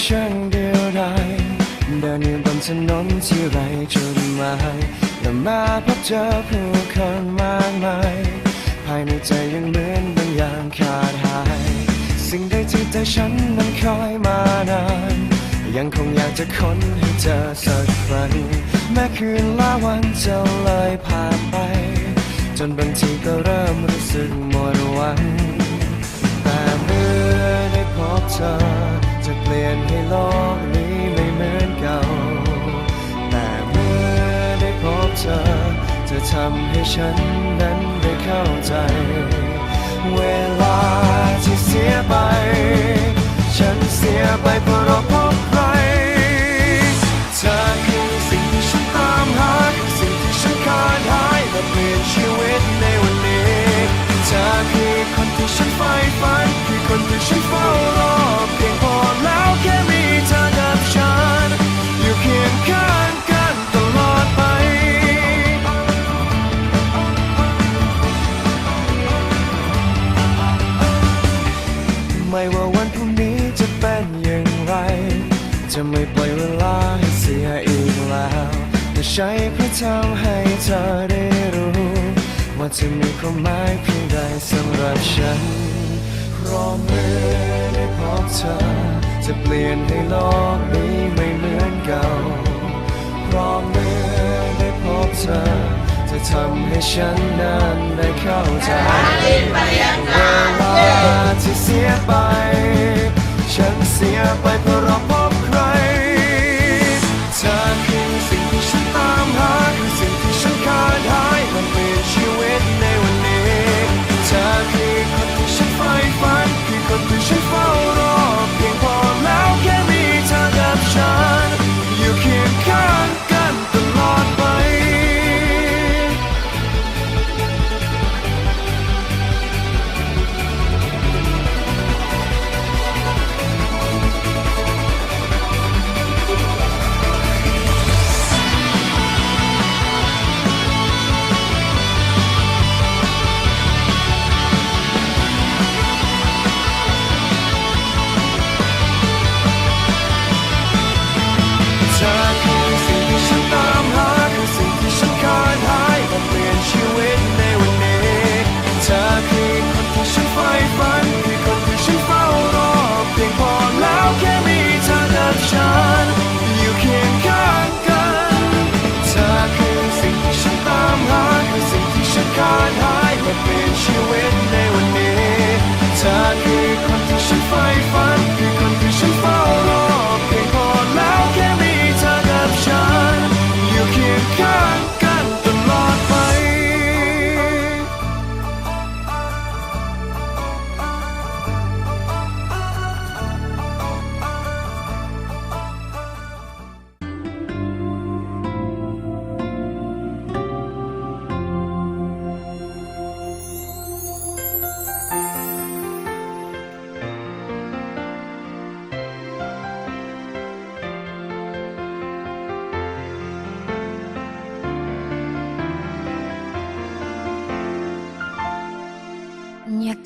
ที่ฉันเดียวดายเดินอยู่บนถนนที่ไรจุดหมายและมาพบเจอผู้คนมากมายภายในใจยังเหมือนบางอย่างขาดหาย สิ่งใดที่ใจฉันนั้นคอยมานาน ยังคงอยากจะค้นให้เจอสักครั้งแม้คืนละวันจะเลยผ่านไป จนบางทีก็เริ่มรู้สึกหมดหวังแต่เมื่อได้พบเธอ จะเปลี่ยนให้โลกนี้ไม่เหมือนเก่า แต่เมื่อได้พบเธอ จะทำให้ฉันนั้นได้เข้าใจ เวลาที่เสียไป ฉันเสียไปเพราะเรา จะไม่ปล่อยเวลาให้เสียอีกแล้วจะใช้เพื่อทำให้เธอได้รู้ ว่าจะมีความหมายเพียงใดสำหรับฉันเพราะเมื่อได้พบเธอ จะเปลี่ยนให้โลกนี้ไม่เหมือนเก่าเพราะเมื่อได้พบเธอ จะทำให้ฉันนั้นได้เข้าใจเวลาที่เสียไป ฉันเสียไปเพราะเรา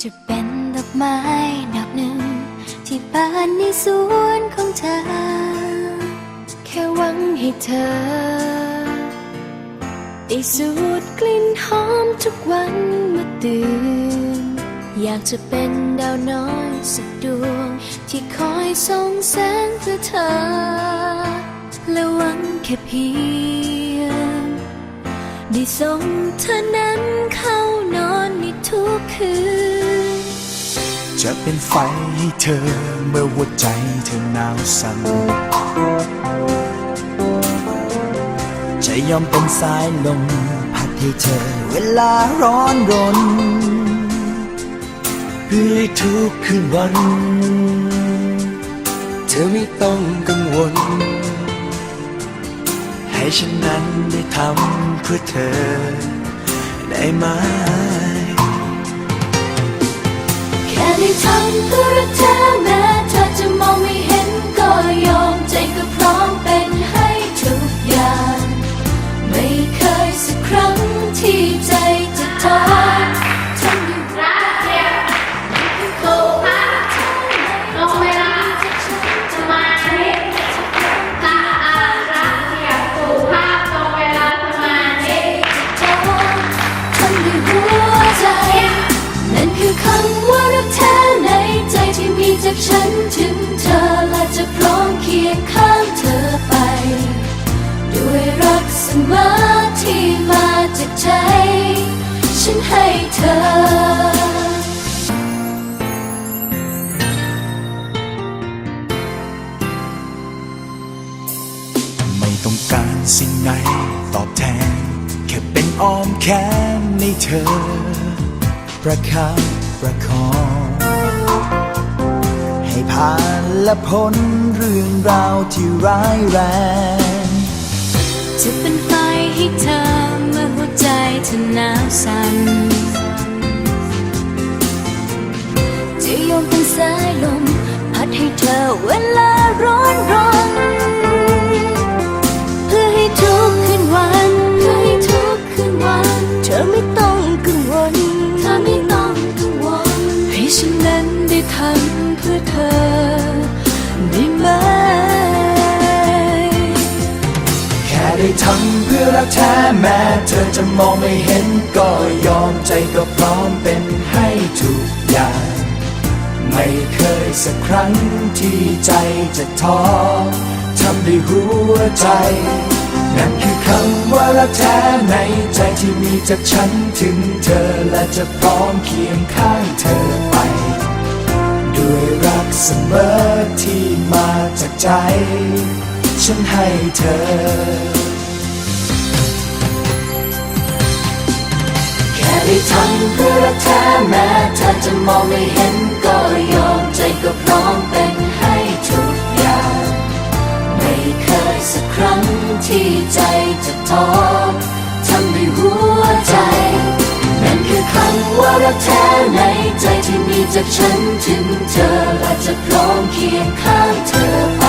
จะเป็นดอกไม้ดอกหนึ่ง ที่บานในสวนของเธอ แค่หวังให้เธอ ได้สูดกลิ่นหอมทุกวันเมื่อตื่น อยากจะเป็นดาวน้อยสักดวง ที่คอยส่องแสงเพื่อเธอ และหวังแค่เพียง ได้ส่งเธอนั้นเข้านอนในทุกคืน จะเป็นไฟให้เธอเมื่อหัวใจเธอหนาวสั่นจะยอมเป็นสายลมพัดให้เธอเวลาร้อนรนเพื่อให้ทุกคืนวัน เธอไม่ต้องกังวล ให้ฉันนั้นได้ทำเพื่อเธอได้ไหม ค่ได้ทำเพื่อรักเธอแม้เธอจะมองไม่เห็นก็ยอมใจก็พร้อม จากใจ ฉันให้เธอไม่ต้องการสิ่งไหนตอบแทน แค่เป็นอ้อมแขนในเธอ ประคับประคอง ให้ผ่านและพ้นเรื่องราวที่ร้ายแรงจะเป็นไฟใจเธอหนาวสั่นจะยอมเป็นสายลม พัดให้เธอเวลาร้อนรน ได้ทำเพื่อรักแท้แม้เธอจะมองไม่เห็นก็ยอมใจก็พร้อมเป็นให้ทุกอย่าง ไม่เคยสักครั้งที่ใจจะท้อทำด้วยหัวใจ นั่นคือคำว่ารักแท้ในใจที่มีจากฉันถึงเธอและจะพร้อมเคียงข้างเธอไป ด้วยรักเสมอที่มาจากใจ ฉันให้เธอ ได้ทำเพื่อรักแท้แม้เธอจะมองไม่เห็นก็ยอมใจก็พร้อมเป็นให้ทุกอย่าง ไม่เคยสักครั้งที่ใจจะท้อทำด้วยหัวใจนั่นคือคำว่ารักแท้ในใจที่มีจากฉันถึงเธอและจะพร้อมเคียงข้างเธอไป